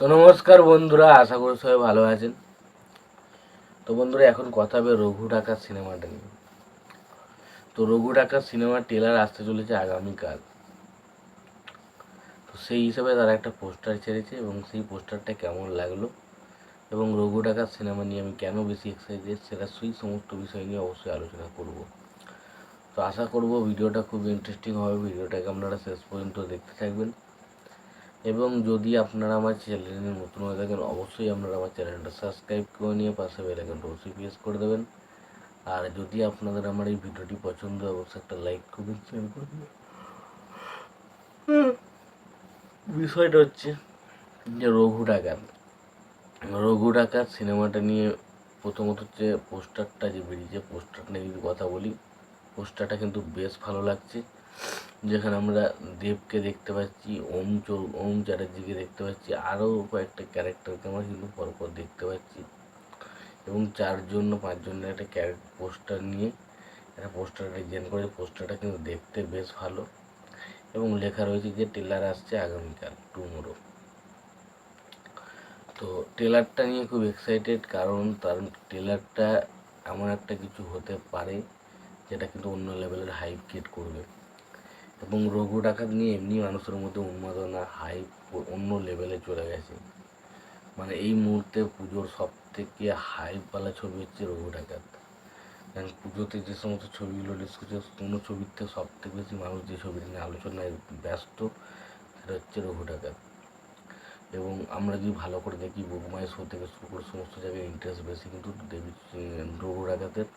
তো নমস্কার বন্ধুরা, আশা করি সবাই ভালো আছেন। তো বন্ধুরা, এখন কথা হবে রঘু ডাকার সিনেমাটা নিয়ে। তো রঘু ডাকার সিনেমার ট্রেলার আসতে চলেছে আগামীকাল। তো সেই হিসাবে তারা একটা পোস্টার ছেড়েছে এবং সেই পোস্টারটা কেমন লাগল এবং রঘু ডাকার সিনেমা নিয়ে আমি কেন বেশি এক্সাইটেড সেটা সেই সমস্ত বিষয় নিয়ে অবশ্যই আলোচনা করব। তো আশা করব ভিডিওটা খুব ইন্টারেস্টিং হবে, ভিডিওটাকে আপনারা শেষ পর্যন্ত দেখতে থাকবেন। এবং যদি আপনারা আমার চ্যানেলে নতুন হয়ে থাকেন, অবশ্যই আপনারা আমার চ্যানেলটা সাবস্ক্রাইব করে নিয়ে পাশে বেলাইকনটা অবশ্যই প্রেস করে দেবেন। আর যদি আপনাদের আমার এই ভিডিওটি পছন্দ হয়, অবশ্যই একটা লাইক করবেন শেয়ার করে দেবেন বিষয়টা হচ্ছে যে রঘু ডাকাত। রঘু ডাকাত সিনেমাটা নিয়ে প্রথমত হচ্ছে পোস্টারটা যে বেরিয়েছে পোস্টারটা নিয়ে যদি কথা বলি পোস্টারটা কিন্তু বেশ ভালো লাগছে। যেখানে আমরা দেবকে দেখতে পাচ্ছি, ওম চৌ, ওম চ্যাটার্জিকে দেখতে পাচ্ছি, আরও কয়েকটা ক্যারেক্টারকে আমরা কিন্তু পরপর দেখতে পাচ্ছি। এবং চারজন পাঁচজনের একটা ক্যারেক্ট পোস্টার নিয়ে, একটা পোস্টার ডিজাইন করে পোস্টারটা কিন্তু দেখতে বেশ ভালো। এবং লেখা রয়েছে যে টেলার আসছে আগামীকাল, টুমোরো। তো টেলারটা নিয়ে খুব এক্সাইটেড কারণ তার টেলারটা এমন একটা কিছু হতে পারে, যেটা কিন্তু অন্য লেভেলের হাইপ ক্রিয়েট করবে। এবং রঘু ডাকাত নিয়ে এমনি মানুষের মধ্যে উন্মাদনা হাইপ অন্য লেভেলে চলে গেছে। মানে এই মুহূর্তে পুজোর সব থেকে হাইপওয়ালা ছবি হচ্ছে রঘু ডাকাত। কারণ পুজোতে যে সমস্ত ছবিগুলো রিলিজ করছে কোনো ছবিতে সব থেকে বেশি মানুষ যে ছবিটা নিয়ে আলোচনায় ব্যস্ত, সেটা হচ্ছে রঘু ডাকাত। এবং আমরা যদি ভালো করে দেখি বুকমাই শো থেকে শুরু করে সমস্ত জায়গায় ইন্টারেস্ট বেশি, কিন্তু দেবী, রঘু ডাকাতের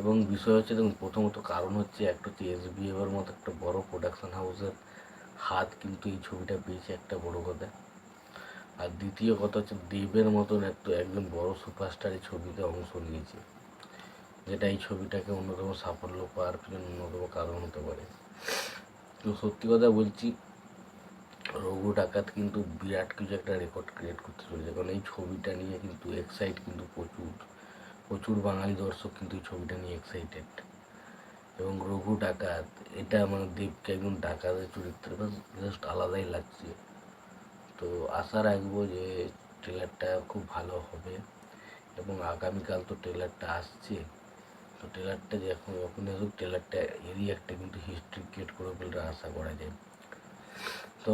এবং বিষয় হচ্ছে, দেখুন, প্রথমত কারণ হচ্ছে একটা হচ্ছে এস বিএফের মতো একটা বড় প্রোডাকশন হাউসের হাত কিন্তু এই ছবিটা পেয়েছে একটা বড় কথা। আর দ্বিতীয় কথা হচ্ছে, দেবের মতন একটা একজন বড় সুপারস্টার এই ছবিতে অংশ নিয়েছে, যেটা এই ছবিটাকে অন্যতম সাফল্য পাওয়ার পিছনে অন্যতম কারণ হতে পারে। তো সত্যি কথা বলছি, রঘু ডাকাত কিন্তু বিরাট কিছু একটা রেকর্ড ক্রিয়েট করতে চলেছে, কারণ এই ছবিটা নিয়ে কিন্তু এক্সাইট কিন্তু প্রচুর। প্রচুর বাঙালি দর্শক কিন্তু এই ছবিটা নিয়ে এক্সাইটেড এবং রঘু ডাকাত, এটা মানে দেবকে একজন ডাকাতের চরিত্রটা জাস্ট আলাদাই লাগছে। তো আশা রাখব যে ট্রেলারটা খুব ভালো হবে এবং আগামীকাল তো ট্রেলারটা আসছে। তো ট্রেলারটা যখন যখনই আসুক ট্রেলারটা এরই একটা কিন্তু হিস্ট্রি ক্রিয়েট করে বলে আশা করা যায়। তো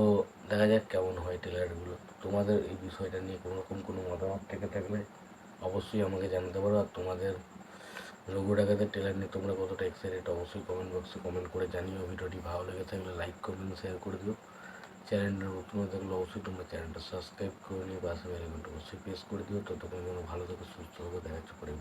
দেখা যাক কেমন হয় ট্রেলারগুলো তোমাদের এই বিষয়টা নিয়ে কোনো রকম কোনো মতামত থেকে থাকলে অবশ্যই আমাকে জানাতে পারো আর তোমাদের রঘু ডাকাতে ট্রেলার নিয়ে তোমরা কতটা এক্সাইটেড অবশ্যই কমেন্ট বক্সে কমেন্ট করে জানিও। ভিডিওটি ভালো লেগে থাকলে লাইক করবেন শেয়ার করে দিও। চ্যানেলটা নতুন হয়ে থাকলে অবশ্যই তোমরা চ্যানেলটা সাবস্ক্রাইব করে নিয়ে পাশে বেলাইকনটা অবশ্যই প্রেস করে দিও। ততক্ষণ যেন ভালো থাকো, সুস্থ থাকো। দেখা হচ্ছে পরে